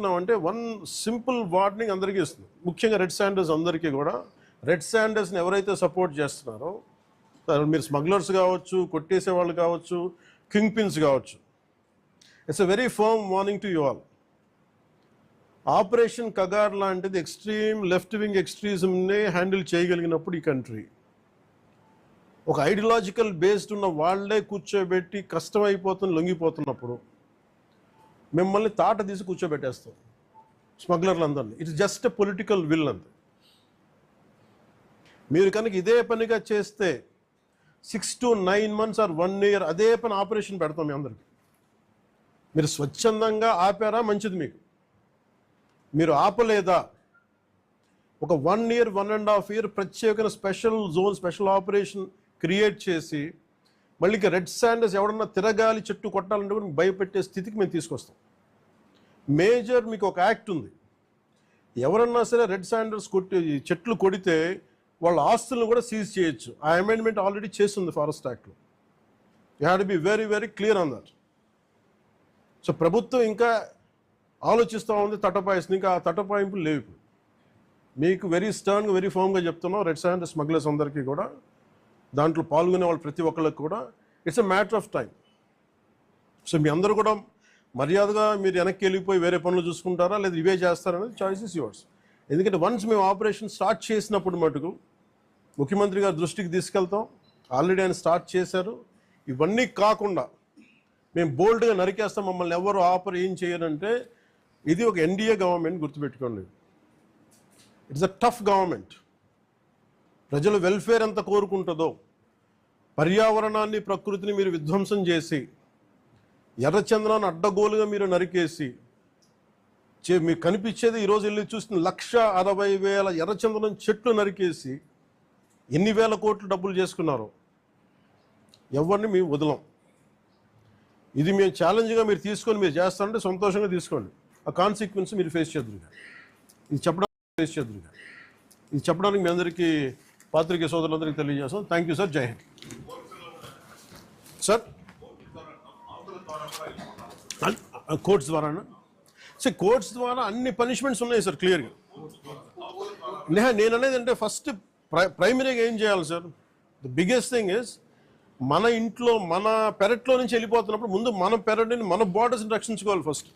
చేస్తున్నామంటే one simple warning అందరికీ ఇస్తుంది. ముఖ్యంగా రెడ్ శాండర్స్ అందరికీ కూడా. రెడ్ శాండర్స్ని ఎవరైతే సపోర్ట్ చేస్తున్నారో మీరు స్మగ్లర్స్ కావచ్చు కొట్టేసే వాళ్ళు కావచ్చు కింగ్ పిన్స్ కావచ్చు. It's a very firm warning to you all operation Kagar లాంటిది ఎక్స్ట్రీమ్ లెఫ్ట్ వింగ్ ఎక్స్ట్రీజంని హ్యాండిల్ చేయగలిగినప్పుడు ఈ కంట్రీ. ఒక ఐడియాలజికల్ బేస్డ్ ఉన్న వాళ్ళే కూర్చోబెట్టి కష్టమైపోతుంది లొంగిపోతున్నప్పుడు మిమ్మల్ని తాట తీసి కూర్చోబెట్టేస్తాం స్మగ్లర్లందరినీ. It's just a political will అంత. మీరు కనుక ఇదే పనిగా చేస్తే six to nine months or one year అదే పని ఆపరేషన్ పెడతాం మీ అందరికి. మీరు స్వచ్ఛందంగా ఆపారా? మంచిది మీకు. మీరు ఆపలేదా? ఒక one year one and half year ప్రత్యేకమైన special zone special operation create చేసి మళ్ళీ ఇంకా రెడ్ శాండర్స్ ఎవడన్నా తిరగాలి చెట్టు కొట్టాలంటే కూడా భయపెట్టే స్థితికి మేము తీసుకొస్తాం. మేజర్ మీకు ఒక యాక్ట్ ఉంది. ఎవరన్నా సరే రెడ్ శాండర్స్ కొట్టి చెట్లు కొడితే వాళ్ళ ఆస్తులను కూడా సీజ్ చేయొచ్చు. ఆ అమెండ్మెంట్ ఆల్రెడీ చేసింది ఫారెస్ట్ యాక్ట్లో. You had be very very clear on that so ప్రభుత్వం ఇంకా ఆలోచిస్తూ ఉంది తటపాయిస్తుంది ఇంకా ఆ తటపాయింపులు లేవు ఇప్పుడు. మీకు వెరీ స్టర్న్గా వెరీ ఫామ్గా చెప్తున్నాం రెడ్ శాండ్ స్మగ్లర్స్ అందరికీ కూడా. దాంట్లో పాల్గొనే వాళ్ళు ప్రతి ఒక్కళ్ళకి కూడా it's a matter of time so మీ అందరూ కూడా మర్యాదగా మీరు వెనక్కి వెళ్ళిపోయి వేరే పనులు చూసుకుంటారా లేదా ఇవే చేస్తారనేది చాయిస్ ఇస్ యువర్స్ ఎందుకంటే వన్స్ మేము ఆపరేషన్ స్టార్ట్ చేసినప్పుడు మటుకు ముఖ్యమంత్రి గారి దృష్టికి తీసుకెళ్తాం. ఆల్రెడీ ఆయన స్టార్ట్ చేశారు. ఇవన్నీ కాకుండా మేము బోల్డ్గా నరికేస్తాం మమ్మల్ని ఎవరు ఆపర్ ఏం చేయరంటే ఇది ఒక ఎన్డీఏ గవర్నమెంట్ గుర్తుపెట్టుకోండి. ఇట్స్ అ టఫ్ గవర్నమెంట్ ప్రజల వెల్ఫేర్ ఎంత కోరుకుంటుందో పర్యావరణాన్ని ప్రకృతిని మీరు విధ్వంసం చేసి ఎర్రచంద్రాన్ని అడ్డగోలుగా మీరు నరికేసి చే మీకు కనిపించేది ఈరోజు వెళ్ళి చూసిన లక్ష అరవై వేల ఎర్రచంద్రం చెట్లు నరికేసి ఎన్ని వేల కోట్లు డబ్బులు చేసుకున్నారు ఎవరిని మేము వదలం. ఇది మేము ఛాలెంజ్గా మీరు తీసుకొని మీరు చేస్తారంటే సంతోషంగా తీసుకోండి. ఆ కాన్సిక్వెన్స్ మీరు ఫేస్ చేద్దురుగా ఇది చెప్పడానికి ఫేస్ చేద్దురుగా ఇది చెప్పడానికి మీ అందరికీ పాత్రికే సోదరులందరికీ తెలియజేస్తాం. Thank you sir Jai Hind sir courts ద్వారానా? Sir courts ద్వారా అన్ని పనిష్మెంట్స్ ఉన్నాయి సార్ క్లియర్గా నేహ నేను అనేది అంటే ఫస్ట్ ప్రైమరీగా ఏం చేయాలి sir the biggest thing is మన ఇంట్లో మన పెరట్లో నుంచి వెళ్ళిపోతున్నప్పుడు ముందు మన పెరట్ని మన బార్డర్స్ని రక్షించుకోవాలి ఫస్ట్